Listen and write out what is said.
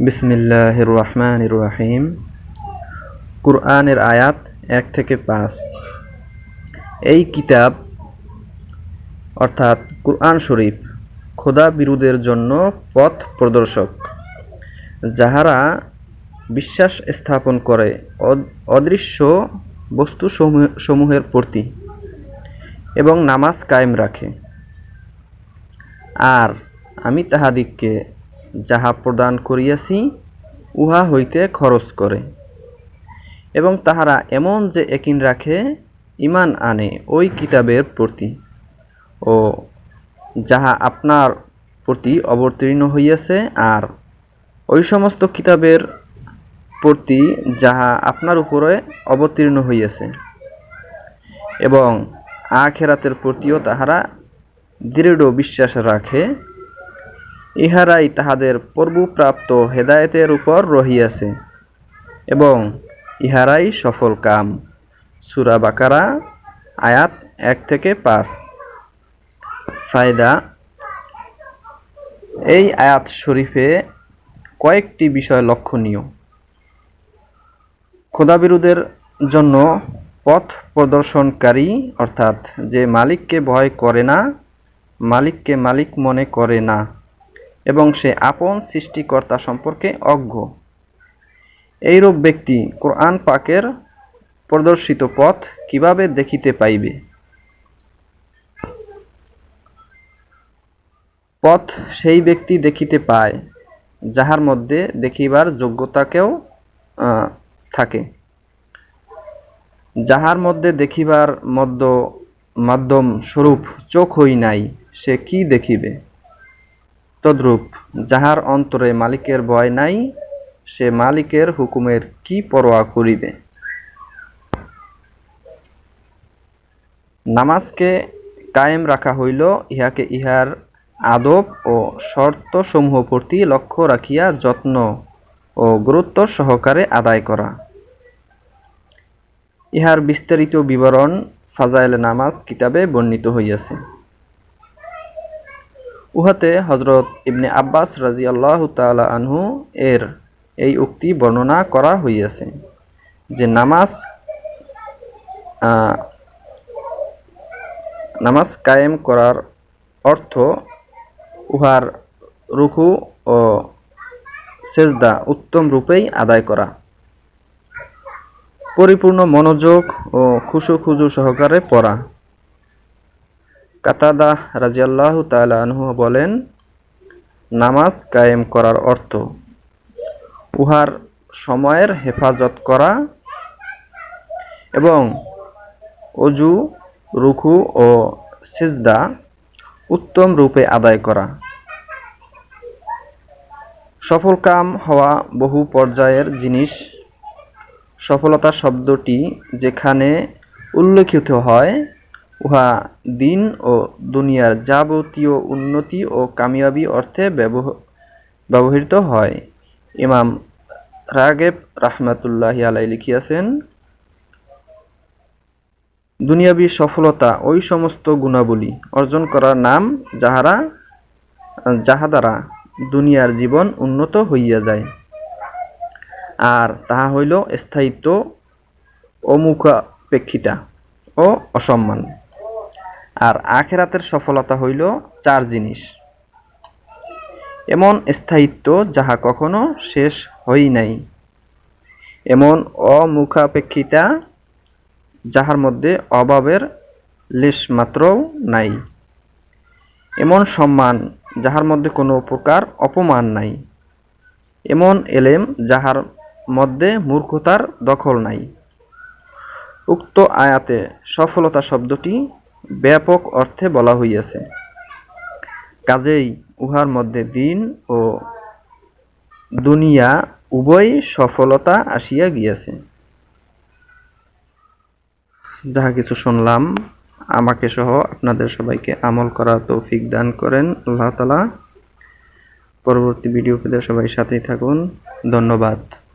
বিসমিল্লাহ রহমান রাহিম কুরআনের আয়াত এক থেকে পাঁচ। এই কিতাব, অর্থাৎ কুরআন শরীফ, খোদা বিরুদের জন্য পথ প্রদর্শক, যাহারা বিশ্বাস স্থাপন করে অদ- অদৃশ্য বস্তু সমূহ- সমূহের প্রতি এবং নামাজ কায়েম রাখে। আর আমি তাহাদিগকে যাহা প্রদান করিয়াছি, উহা হইতে খরচ করে। এবং তাহারা এমন যে একিন রাখে ইমান আনে ওই কিতাবের প্রতি। ও যাহা আপনার প্রতি অবতীর্ণ হইয়াছে, আর ওই সমস্ত কিতাবের প্রতি যাহা আপনার উপরে অবতীর্ণ হইয়াছে। এবং আখেরাতের প্রতিও তাহারা দৃঢ় বিশ্বাস রাখে। ইহারাই তাহাদের পূর্বপ্রাপ্ত হেদায়েতের উপর রহিয়াছে এবং ইহারাই সফল কাম। সুরা বাকারা, আয়াত এক থেকে পাঁচ। ফায়দা, এই আয়াত শরীফে কয়েকটি বিষয় লক্ষণীয়। খোদাবিরুদের জন্য পথ প্রদর্শনকারী, অর্থাৎ যে মালিককে ভয় করে না, মালিককে মালিক মনে করে না। এবং সে আপন সৃষ্টিকর্তা সম্পর্কে অজ্ঞ। এইরূপ ব্যক্তি কোরআন পাকের প্রদর্শিত পথ কীভাবে দেখিতে পাইবে? পথ সেই ব্যক্তি দেখিতে পায়, যাহার মধ্যে দেখিবার যোগ্যতাকেও থাকে। যাহার মধ্যে দেখিবার মধ্য মাধ্যম স্বরূপ চোখ হই নাই, সে কি দেখিবে? তদ্রূপ, যাহার অন্তরে মালিকের ভয় নাই, সে মালিকের হুকুমের কি পরোয়া করিবে? নামাজকে কায়েম রাখা হইল, ইহাকে ইহার আদব ও শর্তসমূহ প্রতি লক্ষ্য রাখিয়া যত্ন ও গুরুত্ব সহকারে আদায় করা। ইহার বিস্তারিত বিবরণ ফাজাইল নামাজ কিতাবে বর্ণিত হইয়াছে। উহাতে হজরত ইবনে আব্বাস রাজি আল্লাহ তালা আনহু এর এই উক্তি বর্ণনা করা হইয়াছে যে নামাজ নামাজ কায়েম করার অর্থ উহার রুকু ও সেজদা উত্তম রূপেই আদায় করা। পরিপূর্ণ মনোযোগ ও খুশু খুজু সহকারে পড়া। কাতাদা রাজিয়াল্লাহ তাআলা আনহু বলেন, নামাজ কায়েম করার অর্থ উহার সময়ের হেফাজত করা এবং অজু রুখু ও সিজদা উত্তম রূপে আদায় করা। সফল কাম হওয়া বহু পর্যায়ের জিনিস। সফলতা শব্দটি যেখানে উল্লেখিত হয় উহা দিন ও দুনিয়ার যাবতীয় উন্নতি ও কামিয়াবি অর্থে ব্যবহ- ব্যবহৃত হয়। ইমাম রাগেব রাহমাতুল্লাহ আলাই লিখিয়াছেন, দুনিয়াবি সফলতা ওই সমস্ত গুণাবলী অর্জন করার নাম যাহারা, যাহা দ্বারা দুনিয়ার জীবন উন্নত হইয়া যায়। আর তাহা হইল স্থায়িত্ব অমুখাপেক্ষিতা ও অসম্মান। আর আখেরাতের সফলতা হইল চার জিনিস। এমন স্থায়িত্ব যাহা কখনো শেষ হই নাই। এমন অমুখাপেক্ষিতা যাহার মধ্যে অভাবের লেশ মাত্রও নাই। এমন সম্মান যাহার মধ্যে কোনো প্রকার অপমান নাই। এমন এলেম যাহার মধ্যে মূর্খতার দখল নাই। উক্ত আয়াতে সফলতা শব্দটি ব্যাপক অর্থে বলা হইয়াছে। কাজেই উহার মধ্যে দিন ও দুনিয়া উভয় সফলতা আসিয়া গিয়াছে। যাহা কিছু শুনলাম, আমাকে সহ আপনাদের সবাইকে আমল করা তৌফিক দান করেন আল্লাহ তালা পরবর্তী ভিডিও পেতে সবাই সাথেই থাকুন। ধন্যবাদ।